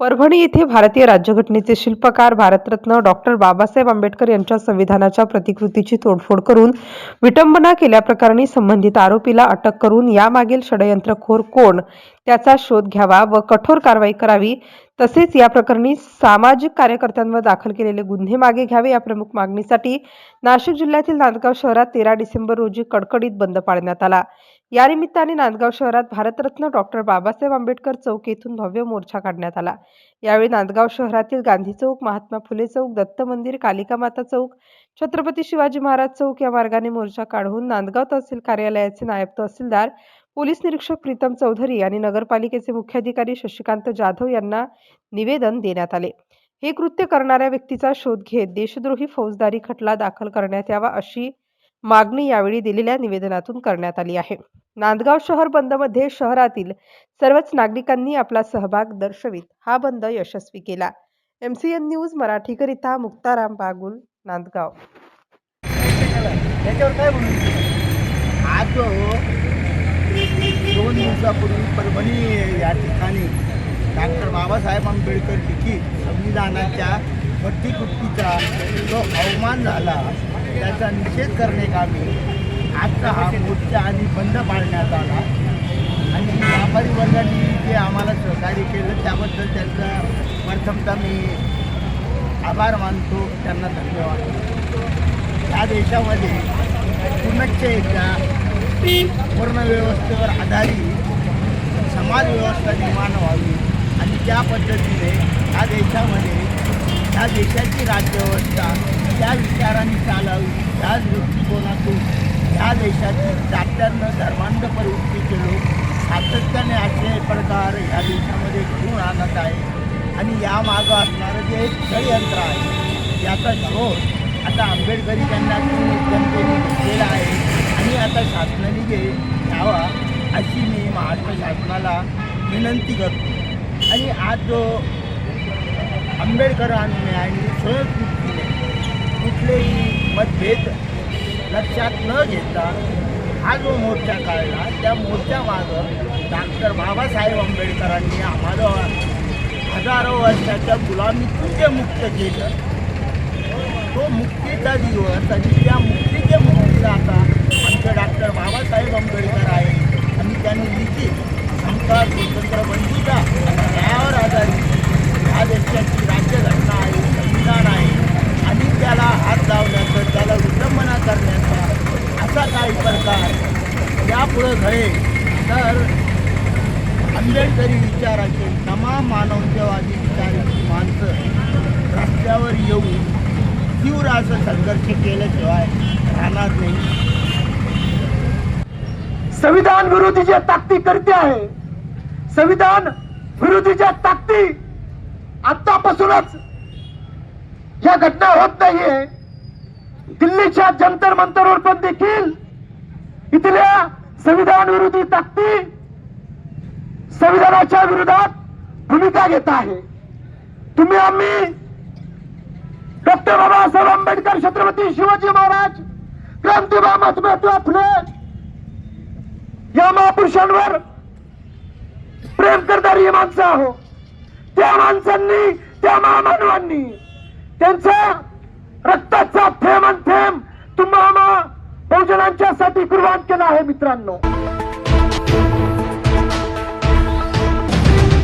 परभणी येथे भारतीय राज्यघटनेचे शिल्पकार भारतरत्न डॉक्टर बाबासाहेब आंबेडकर यांच्या संविधानाच्या प्रतिकृतीची तोडफोड करून विटंबना केल्याप्रकरणी संबंधित आरोपीला अटक करून यामागील षडयंत्रखोर कोण त्याचा शोध घ्यावा व कठोर कारवाई करावी तसेच या प्रकरणी सामाजिक कार्यकर्त्यांवर दाखल केलेले गुन्हे मागे घ्यावे या प्रमुख मागणीसाठी नाशिक जिल्ह्यातील नांदगाव शहरात तेरा डिसेंबर रोजी कडकडीत बंद पाळण्यात आला. या निमित्ताने नांदगाव शहरात भारतरत्न डॉक्टर बाबासाहेब आंबेडकर चौक येथून भव्य मोर्चा काढण्यात आला. यावेळी नांदगाव शहरातील गांधी चौक महात्मा फुले चौक दत्त मंदिर कालिका माता चौक छत्रपती शिवाजी महाराज चौक या मार्गाने मोर्चा काढून नांदगाव तहसील कार्यालयाचे नायब तहसीलदार पोलीस निरीक्षक प्रीतम चौधरी आणि नगरपालिकेचे मुख्याधिकारी शशिकांत जाधव यांना निवेदन देण्यात आले. हे कृत्य करणाऱ्या व्यक्तीचा शोध घेत देशद्रोही फौजदारी खटला दाखल करण्यात यावा अशी मागणी यावेळी दिलेल्या निवेदनातून करण्यात आली आहे. नांदगाव शहर बंदमध्ये शहरातील सर्वच नागरिकांनी आपला सहभाग दर्शवित हा बंद यशस्वी केला. एम सी एन न्यूज मराठीकरिता मुक्ताराम बागुल नांदगाव. काय आज दोन दिवसापूर्वी परभणी या ठिकाणी डॉक्टर बाबासाहेब आंबेडकर लिखित संविधानाच्या पट्टीकुट्टीचा जो अवमान झाला त्याचा निषेध करण्याकामी आजचा हा मोर्चा आणि बंद पाळण्यात आला. आणि व्यापारी वर्गाने जे आम्हाला सहकार्य केलं त्याबद्दल त्यांचा प्रथमतः मी आभार मानतो त्यांना धन्यवाद. या देशामध्ये पुनश्च एकदा पूर्ण व्यवस्थेवर आधारित समाज व्यवस्था निर्माण व्हावी. आणि त्या पद्धतीने या देशामध्ये या देशाची राज्यव्यवस्था त्या विचाराने चालावी. त्याच दृष्टिकोनातून या देशातील जात्यांना धर्मांध प्रवृत्तीचे लोक सातत्याने असे प्रकार या देशामध्ये घडून आणत आहे. आणि यामागं असणारं जे एक षडयंत्र आहे याचा शोध आता आंबेडकरी त्यांना जनतेने घेतलेला आहे. आणि आता शासनाने घे घ्यावा अशी मी महाराष्ट्र शासनाला विनंती करतो. आणि आज जो आंबेडकरांनी आणि स्वयंस्फूर्तीने कुठलेही मतभेद लक्षात न घेता हा जो मोर्चा काढला त्या मोर्चामागं डॉक्टर बाबासाहेब आंबेडकरांनी आम्हाला हजारो वर्षाच्या गुलामीतून जे मुक्त केलं. तो मुक्तीचा दिवस आणि त्या मुक्तीचे मुक्तीदाता आमचे डॉक्टर बाबासाहेब आंबेडकर आहे आणि त्यांनी लिखित समता स्वतंत्र बंधुता त्यावर आधारित ह्या देशाची राज्यघटना आहे संविधान आहे आणि त्याला हात लावण्याचं त्याला विडंबना करण्याचा असा काही पुढं यापुढं घडेल तर आंबेडकरी विचाराचे तमाम मानवतेवादी विचाराची माणसं रस्त्यावर येऊन तीव्र असं संघर्ष केल्याशिवाय राहणार नाही. संविधान विरोधीच्या ताकदी करते आहे संविधान विरोधीच्या ताकदी आतापासूनच या घटना होत नाहीये. दिल्लीच्या जंतर मंतरवर पण देखील इथल्या संविधान विरोधी तक्ती संविधानाच्या विरोधात भूमिका घेत आहे. तुम्ही आम्ही डॉक्टर बाबासाहेब आंबेडकर छत्रपती शिवाजी महाराज क्रांतीबा महात्मा फुले या महापुरुषांवर प्रेम करणारी माणसं आहो. त्या माणसांनी त्या महामानवांनी त्यांचा रक्ताचा थेंब आणि थेंब तुम्हा कुर्बान केला आहे मित्रांनो.